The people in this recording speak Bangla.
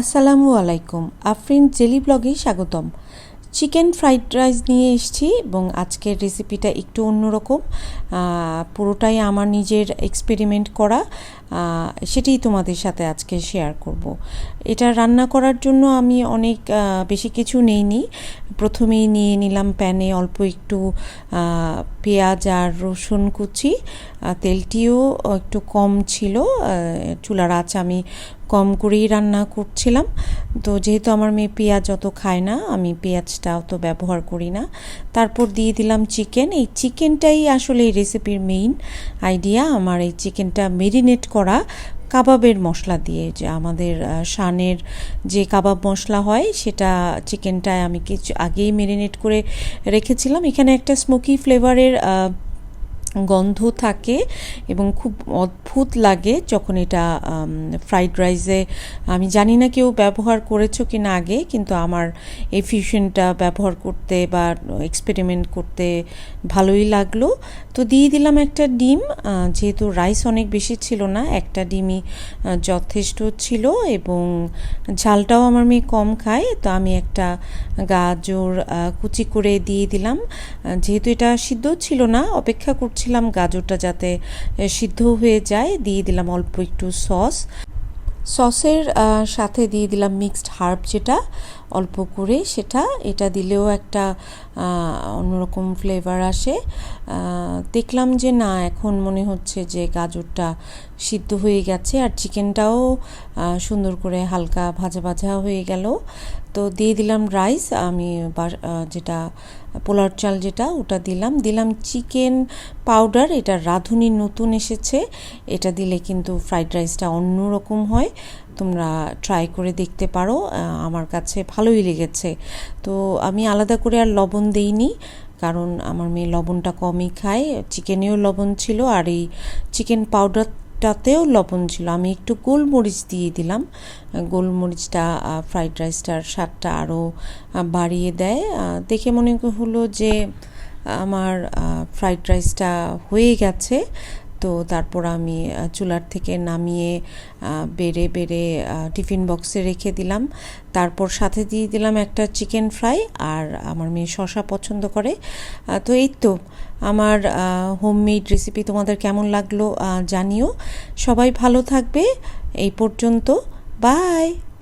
আসসালামু আলাইকুম, আফরিন জেলি ব্লগে স্বাগতম। চিকেন ফ্রাইড রাইস নিয়ে এসেছি এবং আজকের রেসিপিটা একটু অন্যরকম। পুরোটাই আমার নিজের এক্সপেরিমেন্ট করা। সেটাই তোমাদের সাথে আজকে শেয়ার করব। এটা রান্না করার জন্য আমি অনেক বেশি কিছু নেইনি। প্রথমেই নিয়ে নিলাম প্যানে অল্প একটু পেঁয়াজ আর রসুন কুচি। তেলটিও একটু কম ছিল। চুলার আঁচ আমি কম করেই রান্না করছিলাম। তো যেহেতু আমার মেয়ে পেঁয়াজ অত খায় না, আমি পেঁয়াজটা অত ব্যবহার করি না। তারপর দিয়ে দিলাম চিকেন। এই চিকেনটাই আসলে এই রেসিপির মেইন আইডিয়া আমার এই চিকেনটা মেরিনেট করা কাবাবের মশলা দিয়ে যে আমাদের শানের যে কাবাব মশলা হয়, সেটা চিকেনটায় আমি কিছু আগেই মেরিনেট করে রেখেছিলাম। এখানে একটা স্মোকি ফ্লেভারের গন্ধ থাকে এবং খুব অদ্ভুত লাগে যখন এটা ফ্রাইড রাইসে আমি জানি না কেউ ব্যবহার করেছ কি না আগে, কিন্তু আমার এই ফিউশনটা ব্যবহার করতে বা এক্সপেরিমেন্ট করতে ভালোই লাগল। তো দিয়ে দিলাম একটা ডিম যেহেতু রাইস অনেক বেশি ছিল না, একটা ডিমই যথেষ্ট ছিল এবং ঝালটাও আমার মেয়ে কম খায়, তো আমি একটা গাজর কুচি করে দিয়ে দিলাম। যেহেতু এটা সিদ্ধ ছিল না, অপেক্ষা করছিলাম গাজরটা যাতে সিদ্ধ হয়ে যায় দিয়ে দিলাম অল্প একটু সস। সসের সাথে দিয়ে দিলাম মিক্সড হার্ব যেটা, অল্প করে সেটা। এটা দিলেও একটা অন্যরকম ফ্লেভার আসে। দেখলাম যে না, এখন মনে হচ্ছে যে গাজরটা সিদ্ধ হয়ে গেছে আর চিকেনটাও সুন্দর করে হালকা ভাজা ভাজা হয়ে গেল। তো দিয়ে দিলাম রাইস, আমি যেটা পোলার চাল যেটা, ওটা দিলাম। দিলাম চিকেন পাউডার, এটা রাঁধুনি নতুন এসেছে। এটা দিলে কিন্তু ফ্রাইড রাইসটা অন্যরকম হয়। তোমরা ট্রাই করে দেখতে পারো আমার কাছে ভালোই লেগেছে। তো আমি আলাদা করে আর লবণ দেইনি, কারণ আমার মেয়ে লবণটা কমই খায়। চিকেনেও লবণ ছিল আর এই চিকেন পাউডার পাউডারটাতেও লবণ ছিল। আমি একটু গোলমরিচ দিয়ে দিলাম। গোলমরিচটা ফ্রাইড রাইসটার স্বাদটা আরও বাড়িয়ে দেয়। দেখে মনে হলো যে আমার ফ্রাইড রাইসটা হয়ে গেছে। তো তারপর আমি চুলার থেকে নামিয়ে বেড়ে বেড়ে টিফিন বক্সে রেখে দিলাম। তারপর সাথে দিয়ে দিলাম একটা চিকেন ফ্রাই, আর আমার মেয়ে শশা পছন্দ করে। তো এই তো আমার হোমমেড রেসিপি তোমাদের কেমন লাগল জানিও। সবাই ভালো থাকবে, এই পর্যন্ত। বাই!